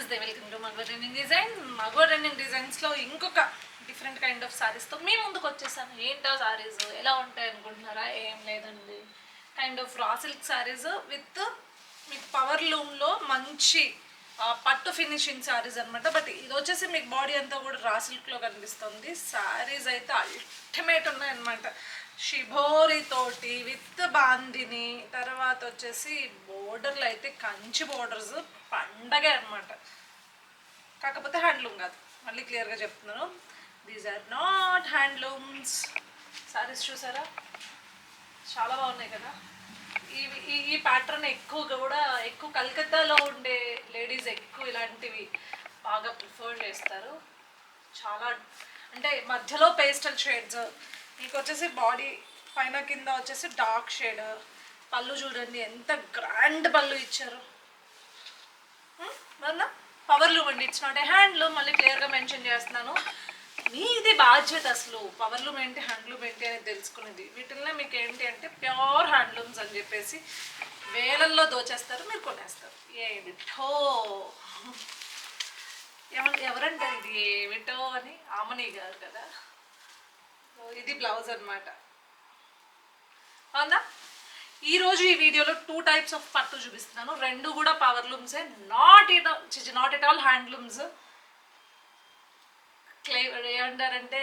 నమస్తే welcome to Magava running design Magava running డిజైన్స్లో ఇంకొక different kind of సారీస్తో మీ ముందుకు వచ్చేసాను ఏంటో సారీస్ ఎలా ఉంటాయి అనుకుంటున్నారా? ఏం లేదండి. Kind of raw silk sarees with మీకు పవర్ లూమ్లో మంచి పట్టు ఫినిషింగ్ సారీస్ అనమాట బట్ ఇది వచ్చేసి మీకు బాడీ అంతా కూడా రా సిల్క్లో కనిపిస్తుంది. సారీస్ అయితే అల్టిమేట్ ఉన్నాయన్నమాట. షిబోరి తోటి విత్ బాందిని తర్వాత వచ్చేసి బోర్డర్లు అయితే కంచి బోర్డర్స్ పండగే అనమాట కాకపోతే హ్యాండ్లూమ్ కాదు. మళ్ళీ క్లియర్గా చెప్తున్నాను. These are not handlooms sarees చూసారా? చాలా బాగున్నాయి కదా. ఈ ఈ ఈ ప్యాటర్న్ ఎక్కువగా కూడా ఎక్కువ కలకత్తాలో ఉండే లేడీస్ ఎక్కువ ఇలాంటివి బాగా ప్రిఫర్ చేస్తారు. చాలా అంటే మధ్యలో పేస్టల్ షేడ్స్ మీకు వచ్చేసి బాడీ పైన కింద వచ్చేసి డార్క్ షేడ్ పళ్ళు చూడండి ఎంత గ్రాండ్ పళ్ళు ఇచ్చారు. మరన్నా power loom it's not a handloom మళ్ళీ క్లియర్గా మెన్షన్ చేస్తున్నాను. మీది బాధ్యత అసలు పవర్ లూమ్ ఏంటి హ్యాండ్లూమ్ ఏంటి అనేది తెలుసుకునేది. వీటిల్లో మీకు ఏంటి అంటే ప్యూర్ హ్యాండ్లూమ్స్ అని చెప్పేసి వేలల్లో దోచేస్తారు మీరు కొనేస్తారు. ఏమిటో? ఎవరు ఎవరంటే ఇది ఏమిటో అని ఆమని గారు కదా? ఇది బ్లౌజ్ అనమాట అవునా? ఈ రోజు ఈ వీడియోలో టూ టైప్స్ ఆఫ్ పట్టు చూపిస్తున్నాను. రెండు కూడా power లూమ్సే not it not at all handlooms clay ఏమంటారంటే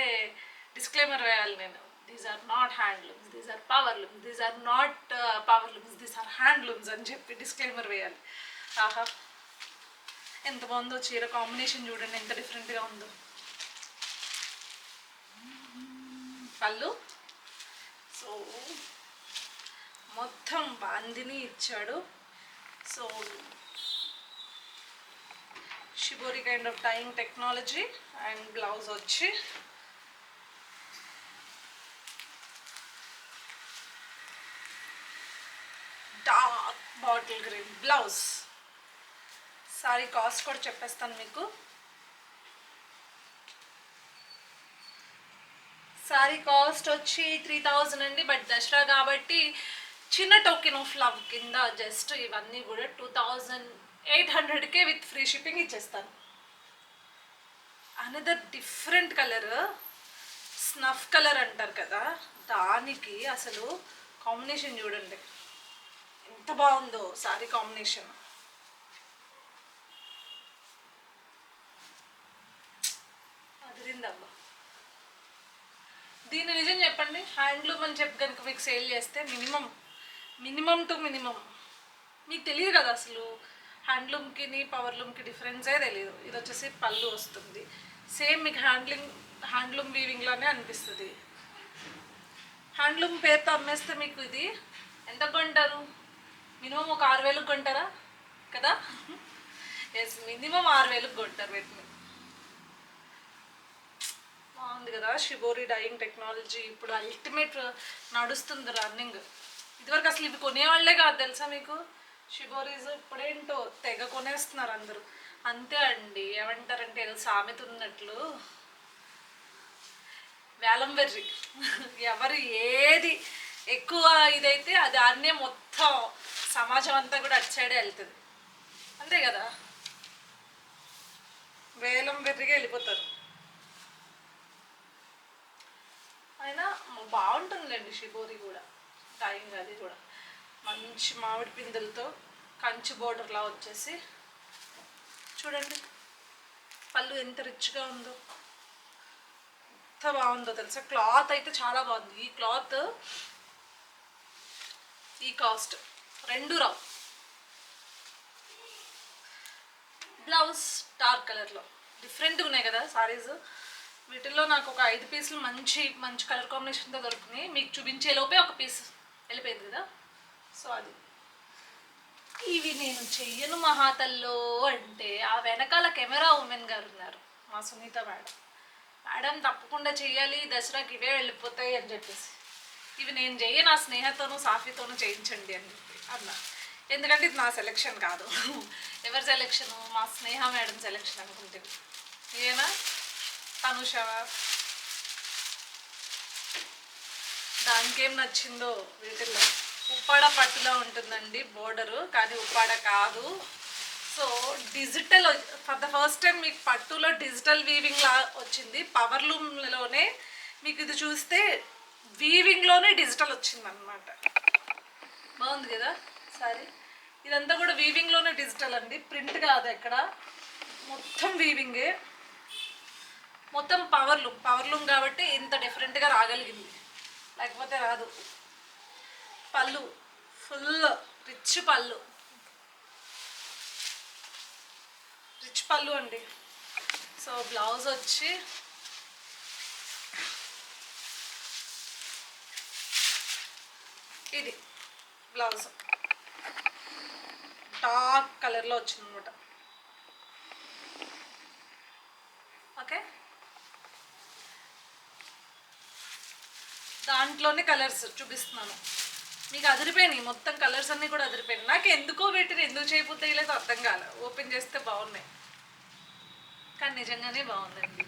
డిస్క్లైమర్ వేయాలి నేను. These are not handlooms these are power looms these are not power looms these are handlooms అని చెప్పి డిస్క్లైమర్ వేయాలి. ఆహా. ఎంత బాగుందో చీర కాంబినేషన్ చూడండి ఎంత డిఫరెంట్గా ఉందో. పళ్ళు. సో మొత్తం బాందిని ఇచ్చాడు. So shibori kind of tying technology and blouse వచ్చి dark bottle green blouse saree cost కూడా చెప్పేస్తాను మీకు. సారీ కాస్ట్ వచ్చి త్రీ థౌజండ్ అండి బట్ దసరా కాబట్టి చిన్న టోకెన్ ఆఫ్ లవ్ కింద జస్ట్ ఇవన్నీ కూడా టూ థౌజండ్ ఎయిట్ హండ్రెడ్కే విత్ ఫ్రీ షిప్పింగ్ ఇచ్చేస్తాను another different colour snuff colour అంటారు కదా దానికి అసలు కాంబినేషన్ చూడండి. ఎంత బాగుందో సారీ కాంబినేషన్ అదిరిందమ్మా. దీని నిజం చెప్పండి హ్యాండ్లూమ్ అని చెప్పి కనుక మీకు సేల్ చేస్తే మినిమం మినిమం టు మినిమం. మీకు తెలియదు కదా అసలు. హ్యాండ్లూమ్కి పవర్లూమ్కి డిఫరెన్సే తెలియదు ఇది వచ్చేసి పళ్ళు వస్తుంది. సేమ్ మీకు హ్యాండ్లింగ్ హ్యాండ్లూమ్ వీవింగ్లోనే అనిపిస్తుంది. హ్యాండ్లూమ్ పేరుతో అమ్మేస్తే మీకు ఇది ఎంత కొంటారు? మినిమం ఒక ఆరు వేలకు కొంటారా? కదా? ఎస్ మినిమం ఆరు వేలకు కొంటారు వీటిని బాగుంది కదా షిబోరి డైయింగ్ టెక్నాలజీ ఇప్పుడు అల్టిమేట్ నడుస్తుంది రన్నింగ్. ఇదివరకు అసలు ఇవి కొనేవాళ్ళే కాదు తెలుసా మీకు? షిబోరీస్ ఇప్పుడేంటో తెగ కొనేస్తున్నారు అందరూ. అంతే అండి ఏమంటారంటే ఏదో సామెత ఉన్నట్లు. వేలం వెర్రి ఎవరు ఏది ఎక్కువ ఇదైతే అది దాన్నే మొత్తం సమాజం అంతా కూడా అటు సైడే వెళ్తుంది. అంతే కదా? వేలం వెర్రిగా వెళ్ళిపోతారు. అయినా బాగుంటుందండి షిబోరి కూడా. టైం అది కూడా. మంచి మామిడి పిందెలతో కంచి బోర్డర్లా వచ్చేసి చూడండి. పళ్ళు ఎంత రిచ్గా ఉందో. ఎంత బాగుందో తెలుసా? క్లాత్ అయితే చాలా బాగుంది. ఈ క్లాత్ ఈ కాస్ట్ రెండు రావు. బ్లౌజ్ డార్క్ కలర్లో డిఫరెంట్గా ఉన్నాయి కదా సారీస్ వీటిల్లో నాకు ఒక ఐదు పీసులు మంచి మంచి కలర్ కాంబినేషన్తో దొరుకుతున్నాయి మీకు చూపించే లోపే ఒక పీస్ వెళ్ళిపోయింది కదా? సో అది. ఇవి నేను చెయ్యను మహాతల్లో అంటే ఆ వెనకాల కెమెరా ఉమెన్ గారు ఉన్నారు మా సునీత మేడం. మేడం తప్పకుండా చెయ్యాలి దసరాకి ఇవే వెళ్ళిపోతాయి అని చెప్పేసి. ఇవి నేను చెయ్యి నా స్నేహతోనూ సాఫీతోనూ చేయించండి అని చెప్పి అన్నా. ఎందుకంటే ఇది నా సెలెక్షన్ కాదు. ఎవరి సెలెక్షన్ మా స్నేహ మేడం సెలెక్షన్ అనుకుంటుంది. ఏనా? తనుష. దానికేం నచ్చిందో వీటిల్లో. ఉప్పాడ పట్టులో ఉంటుందండి బోర్డరు కానీ ఉప్పాడ కాదు. So digital for the first time మీకు పట్టులో డిజిటల్ వీవింగ్ లా వచ్చింది. పవర్ లూమ్లోనే మీకు ఇది చూస్తే వీవింగ్లోనే డిజిటల్ వచ్చింది అనమాట బాగుంది కదా సారీ. ఇదంతా కూడా వీవింగ్లోనే డిజిటల్ అండి. ప్రింట్ కాదు ఎక్కడ. మొత్తం వీవింగే. మొత్తం పవర్ లూమ్ కాబట్టి ఇంత డిఫరెంట్గా రాగలిగింది. లేకపోతే రాదు. పళ్ళు. ఫుల్ రిచ్ పళ్ళు. రిచ్ పళ్ళు అండి. సో బ్లౌజ్ వచ్చి ఇది బ్లౌజ్. డార్క్ కలర్లో వచ్చిందనమాట. ఓకే? దాంట్లోనే కలర్స్ చూపిస్తున్నాను. మీకు అదిరిపోయినాయి. మొత్తం కలర్స్ అన్నీ కూడా అదిరిపోయినాయి. నాకు ఎందుకో పెట్టిన ఎందుకు చేయబోతే లేదు అర్థం కాలే. ఓపెన్ చేస్తే బాగున్నాయి. కానీ నిజంగానే బాగుందండి.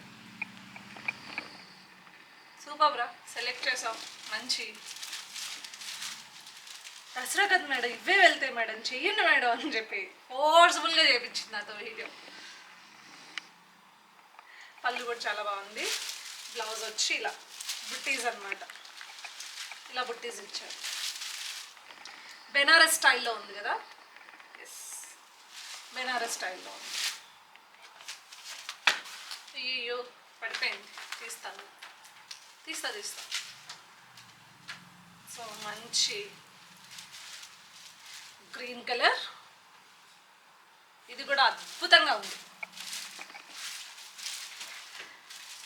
సూపర్ రా. సెలెక్ట్ చేసాం. మంచి. దసరా కదా మేడం ఇవే వెళ్తాయి మేడం. చెయ్యండి మేడం అని చెప్పి ఫోర్స్ఫుల్గా చేయించింది నాతో వీడియో. పళ్ళు కూడా చాలా బాగుంది. బ్లౌజ్ వచ్చి ఇలా బుట్టీస్ అన్నమాట. ఇలా బుట్టీస్ ఇచ్చారు. బెనారస్ స్టైల్లో ఉంది కదా? ఎస్ బెనారస్ స్టైల్లో ఉంది. అయ్యో పడిపోయింది. తీస్తాను. తీస్తా తీస్తా. సో మంచి గ్రీన్ కలర్. ఇది కూడా అద్భుతంగా ఉంది.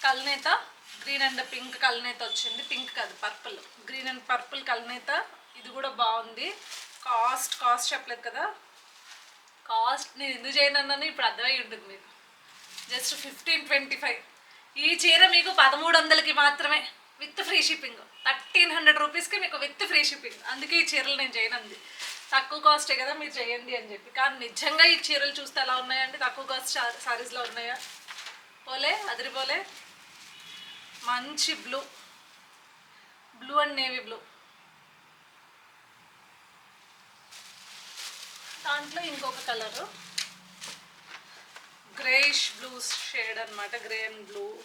కల్నేత గ్రీన్ అండ్ పింక్ కలనేత వచ్చింది. పింక్ కాదు పర్పుల్ గ్రీన్ అండ్ పర్పుల్ కలనేత ఇది కూడా బాగుంది. కాస్ట్ కాస్ట్ చెప్పలేదు కదా. కాస్ట్ నేను ఎందుకు చేయనన్నాను ఇప్పుడు అర్థమై ఉంటుంది మీకు. జస్ట్ ఫిఫ్టీన్ ట్వంటీ ఫైవ్ ఈ చీర మీకు పదమూడు వందలకి మాత్రమే with free shipping thirteen hundred రూపీస్కి మీకు విత్ ఫ్రీ షిప్పింగ్ అందుకే ఈ చీరలు నేను చేయనంది తక్కువ కాస్టే కదా మీరు చేయండి అని చెప్పి. కానీ నిజంగా ఈ చీరలు చూస్తే ఎలా ఉన్నాయండి తక్కువ కాస్ట్ సారీస్లో ఉన్నాయా? పోలే అదిరిపోలే. మంచి blue. Blue and navy blue. దాంట్లో ఇంకొక కలరు. గ్రేష్ బ్లూ షేడ్ అనమాట గ్రే అండ్ బ్లూ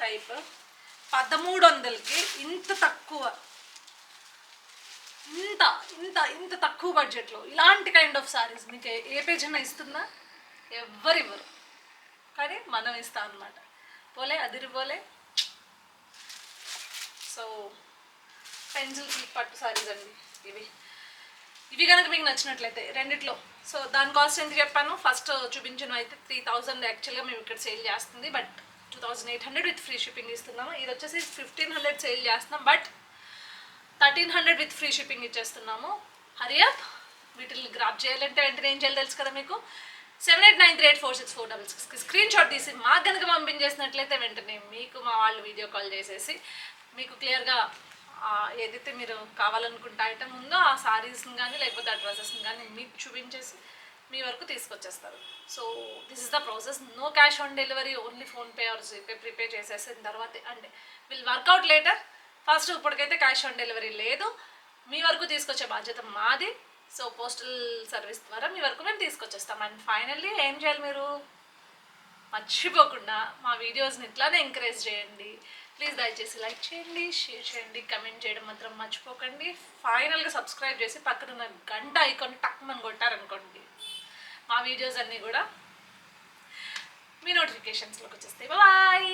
టైప్. పదమూడు వందలకి ఇంత తక్కువ. ఇంత ఇంత ఇంత తక్కువ బడ్జెట్లో. ఇలాంటి కైండ్ ఆఫ్ సారీస్ మీకు ఏ- పేజ్ అయినా ఇస్తుందా? ఎవ్వరివ్వరు కానీ మనం ఇస్తాం అనమాట పోలే అదిరిపోలే. సో పెన్సిల్ పట్టు సారీస్ అండి ఇవి. ఇవి కనుక మీకు నచ్చినట్లయితే రెండిట్లో. సో దాని కాస్ట్ ఎంత చెప్పాను? ఫస్ట్ చూపించిన అయితే త్రీ థౌజండ్ యాక్చువల్గా మేము ఇక్కడ సేల్ చేస్తుంది. But two thousand eight hundred with free shipping ఇస్తున్నాము. ఇది వచ్చేసి ఫిఫ్టీన్ హండ్రెడ్ సేల్ చేస్తున్నాం. But thirteen hundred with free shipping ఇచ్చేస్తున్నాము. Hurry up వీటిని గ్రాప్ చేయాలంటే వెంటనే ఏం చేయాలి తెలుసు కదా మీకు? Seven eight nine three eight four six four double సిక్స్కి స్క్రీన్ షాట్ తీసి మాకు కనుక పంపించేసినట్లయితే వెంటనే మీకు మా వాళ్ళు వీడియో కాల్ చేసేసి మీకు క్లియర్గా ఏదైతే మీరు కావాలనుకుంటే ఐటమ్ ఉందో ఆ సారీస్ని కానీ లేకపోతే ఆ డ్రెస్సెస్ని కానీ మీకు చూపించేసి మీ వరకు తీసుకొచ్చేస్తారు. So this is the process no cash on delivery only PhonePe or GPay prepay చేసేసిన తర్వాత అంటే will work out later first ఇప్పటికైతే క్యాష్ ఆన్ డెలివరీ లేదు. మీ వరకు తీసుకొచ్చే బాధ్యత మాది. సో పోస్టల్ సర్వీస్ ద్వారా మీ వరకు మేము తీసుకొచ్చేస్తాం. అండ్ ఫైనల్లీ ఏం చేయాలి మీరు? మర్చిపోకుండా మా వీడియోస్ని ఇట్లానే ఎంకరేజ్ చేయండి. ప్లీజ్ దయచేసి లైక్ చేయండి షేర్ చేయండి కమెంట్ చేయడం మాత్రం మర్చిపోకండి. ఫైనల్గా సబ్స్క్రైబ్ చేసి పక్కన ఉన్న గంట ఐకాన్ టక్మని కొట్టారనుకోండి. మా వీడియోస్ అన్నీ కూడా మీ నోటిఫికేషన్స్లోకి వచ్చేస్తాయి. బాయ్